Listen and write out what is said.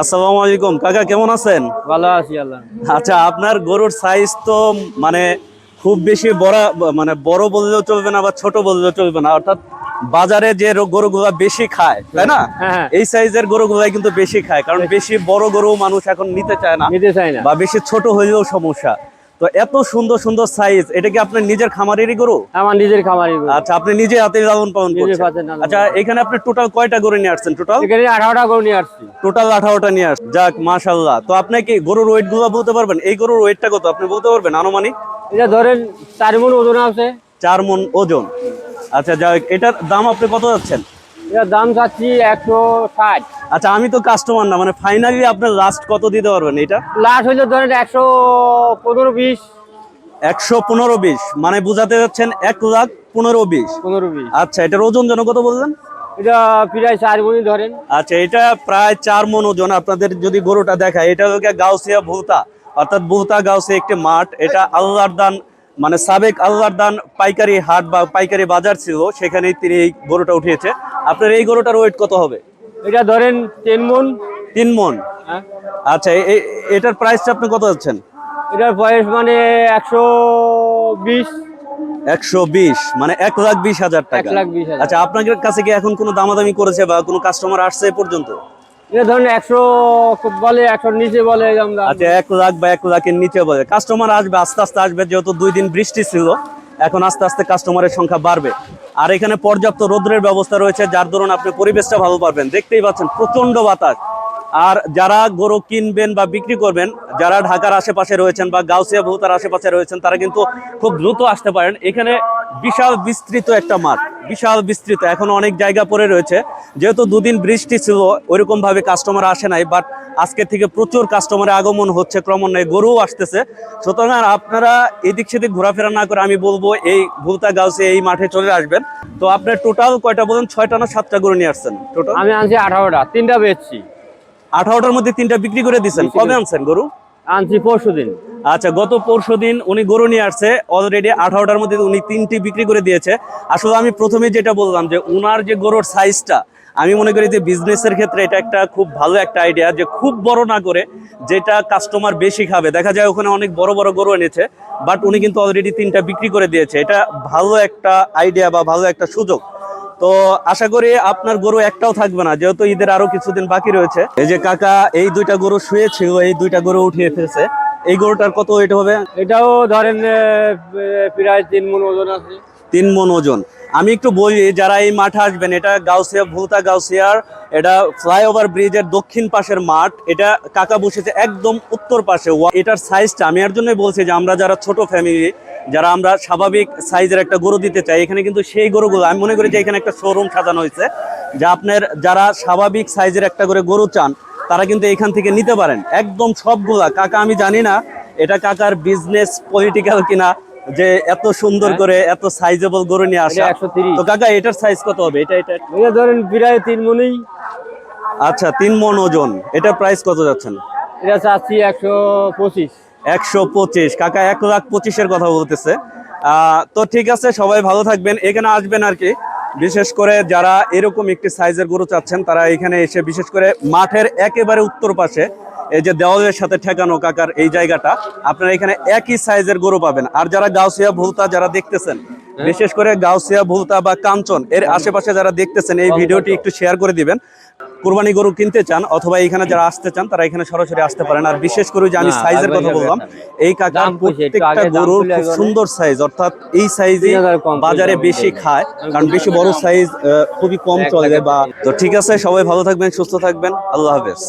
আসসালামু আলাইকুম। কাকা কেমন আছেন? ভালো আছি আল্লাহ। আচ্ছা আপনার গরুর সাইজ তো মানে খুব বেশি বড় মানে বড় বললেও চলবে না বা ছোট বললেও চলবে না। অর্থাৎ বাজারে যে গরুগুলা বেশি খায় তাই না? হ্যাঁ, হ্যাঁ। এই সাইজের গরুগুলাই কিন্তু বেশি খায় কারণ বেশি। বড় গরু মানুষ এখন নিতে চায় না নিতে চাই না। বা বেশি ছোট হইলেও সমস্যা। তো এত সুন্দর সুন্দর সাইজ এটা কি আপনার নিজের খামারেরই গরু? আমার নিজের খামারই গরু। আচ্ছা আপনি নিজে হাতে লালন পালন করছেন। আচ্ছা এখানে আপনি টোটাল কয়টা গরু নিয়ে আসছেন? টোটাল এখানে আঠারোটা গরু নিয়ে আসছি। টোটাল আঠারোটা নিয়ে আস যাক মাশাল্লাহ তো আপনি কি গরুর ওয়েটগুলো বলতে পারবেন? এই গরুর ওয়েটটা কত? আপনি বলতে পারবেন আনুমানিক? এটা ধরেন চার মন ওজন আছে। চার মন ওজন। আচ্ছা যাক এটার দাম আপনি কত যাচ্ছেন? এটার দাম চাচ্ছি একশো ষাট। আচ্ছা আমি তো কাস্টমার না মানে ফাইনালি আপনার লাস্ট কত দিতে পারবেন এটা? লাস্ট হইলে ধরেন একশো পনেরো বিশ। একশো পনেরো বিশ মানে বুঝাতে যাচ্ছেন এক লাখ পনেরো বিশ। পনেরো বিশ। আচ্ছা এটার ওজন যেন কত বললেন? এটা প্রায় চার মনই ধরেন। আচ্ছা এটা প্রায় চার মন ওজন আপনাদের যদি গরুটা দেখায় এটা হলো গিয়ে গাউসিয়া ভুলতা অর্থাৎ ভুলতা গাউসিয়া একটি মাঠ এটা আল্লাহর দান মানে সাবেক আল্লাহর দান পাইকারি হাট বা পাইকারি বাজার ছিল সেখানেই তিনি এই গরুটা উঠিয়েছে। আপনার এই গরুটার ওয়েট কত হবে? এটা ধরেন তিন মন। তিন মন? হ্যাঁ। আচ্ছা এটার প্রাইসটা আপনি কত যাচ্ছেন? এটার বয়স মানে একশো বিশ। একশো বিশ মানে এক লাখ বিশ হাজার টাকা। আচ্ছা আপনাদের কাছে কি এখন কোনো দামাদামি করেছে বা কোনো কাস্টমার আসছে পর্যন্ত? ধরেন একশো বলে নিচে বলে আচ্ছা এক লাখ বা এক লাখের নিচে বলে। কাস্টমার আসবে, আস্তে আস্তে আসবে, যেহেতু দুই দিন বৃষ্টি ছিল, এখন আস্তে আস্তে কাস্টমারের সংখ্যা বাড়বে। আর এখানে পর্যাপ্ত রোদ্রের ব্যবস্থা রয়েছে, যার দরুন আপনি পরিবেশটা ভালো পারবেন দেখতেই পাচ্ছেন প্রচণ্ড বাতাস। আর যারা গরু কিনবেন বা বিক্রি করবেন, যারা ঢাকার আশেপাশে রয়েছেন বা গাউসিয়া ভৌতার আশেপাশে রয়েছেন, তারা কিন্তু খুব দ্রুত আসতে পারেন। এখানে বিশাল বিস্তৃত একটা মাঠ বিশাল বিস্তৃত এখন অনেক জায়গা পড়ে রয়েছে। যেহেতু দুদিন বৃষ্টি ছিল ওইরকম ভাবে কাস্টমার আসে নাই বাট আজকে থেকে প্রচুর কাস্টমারের আগমন হচ্ছে ক্রমান্বয়ে গরুও আসতেছে। সুতরাং আপনারা এদিক সেদিক ঘোরাফেরা না করে আমি বলব এই ভুলতা গাউসে এই মাঠে চলে আসবেন। তো আপনার টোটাল কয়টা বলেন? ছয়টা না সাতটা গরু নিয়ে আসছেন? টোটাল আমি আনছি আঠারোটা তিনটা বেচছি। আঠারোটার মধ্যে তিনটা বিক্রি করে দিচ্ছেন কবে আনছেন গরু? আনছি পরশু দিন আচ্ছা গত পরশু দিন উনি গরু নিয়ে আসছে। অলরেডি আঠারোটার মধ্যে উনি তিনটি বিক্রি করে দিয়েছে। আসলে আমি প্রথমে যেটা বললাম যে উনার যে গরুর সাইজটা আমি মনে করি যে বিজনেসের ক্ষেত্রে এটা একটা খুব ভালো একটা আইডিয়া যে খুব বড় না করে যেটা কাস্টমার বেশি খাবে। দেখা যায় ওখানে অনেক বড় বড় গরু এনেছে বাট উনি কিন্তু অলরেডি তিনটা বিক্রি করে দিয়েছে। এটা ভালো একটা আইডিয়া বা ভালো একটা সুযোগ। তো আশা করি আপনার গরু একটাও থাকবে না, যেহেতু ঈদের আরও কিছুদিন বাকি রয়েছে। এই যে কাকা, এই দুইটা গরু শুয়েছিল, এই দুইটা গরু উঠিয়ে ফেলছে। এই গরুটার কত ওয়েট হবে? এটাও ধরেন প্রায় তিন মন ওজন আছে। তিন মন ওজন। আমি একটু বলি যারা এই মাঠে আসবেন এটা গাউসিয়া ভুলতা গাউসিয়ার এটা ফ্লাইওভার ব্রিজের দক্ষিণ পাশের মাঠ এটা কাকা বসেছে একদম উত্তর পাশে। এটার সাইজটা আমি এর জন্যই বলছি যে আমরা যারা ছোট ফ্যামিলি যারা আমরা স্বাভাবিক সাইজের একটা গরু দিতে চাই এখানে কিন্তু সেই গরুগুলো আমি মনে করি যে এখানে একটা শোরুম সাজানো হয়েছে যে আপনার যারা স্বাভাবিক সাইজের একটা করে গরু চান তারা কিন্তু এখান থেকে নিতে পারেন। একদম সবগুলা কাকা আমি জানি না এটা কাকার বিজনেস পলিটিক্যাল কিনা যে এত সুন্দর করে এত সাইজেবল গরু নিয়ে আসে। এটা 130 তো কাকা এটার সাইজ কত হবে? এটা এটা ধরেন প্রায় তিন মনেই আচ্ছা তিন মন ওজন। এটার প্রাইস কত যাচ্ছেন? এটা চাচ্ছি একশো পঁচিশ। একশো পঁচিশ। কাকা এক লাখ পঁচিশের কথা বলতেছে। আহ, তো ঠিক আছে সবাই ভালো থাকবেন। এখানে আসবেন আর কি। বিশেষ করে যারা এরকম একটি সাইজের গরু চাচ্ছেন তারা এখানে এসে বিশেষ করে মাঠের একেবারে উত্তর পাশে এই যে দেওয়ালের সাথে ঠেকানো কাকার এই জায়গাটা আপনারা এখানে একই সাইজের গরু পাবেন। আর যারা গাউসিয়া ভুলতা যারা দেখতেছেন বিশেষ করে গাউসিয়া ভুলতা বা কাঞ্চন এর আশেপাশে যারা দেখতেছেন এই ভিডিওটি একটু শেয়ার করে দিবেন। কুরবানি গরু কিনতে চান অথবা এখানে যারা আসতে চান তারা এখানে সরাসরি আসতে পারেন। আর বিশেষ করে যে আমি সাইজের কথা বললাম এই কাকার একটু প্রত্যেকটা গরুর খুব সুন্দর সাইজ অর্থাৎ এই সাইজে 3000 বাজারে বেশি খায় কারণ বেশি বড় সাইজ খুবই কম চলে বা তো ঠিক আছে সবাই ভালো থাকবেন সুস্থ থাকবেন আল্লাহ হাফেজ।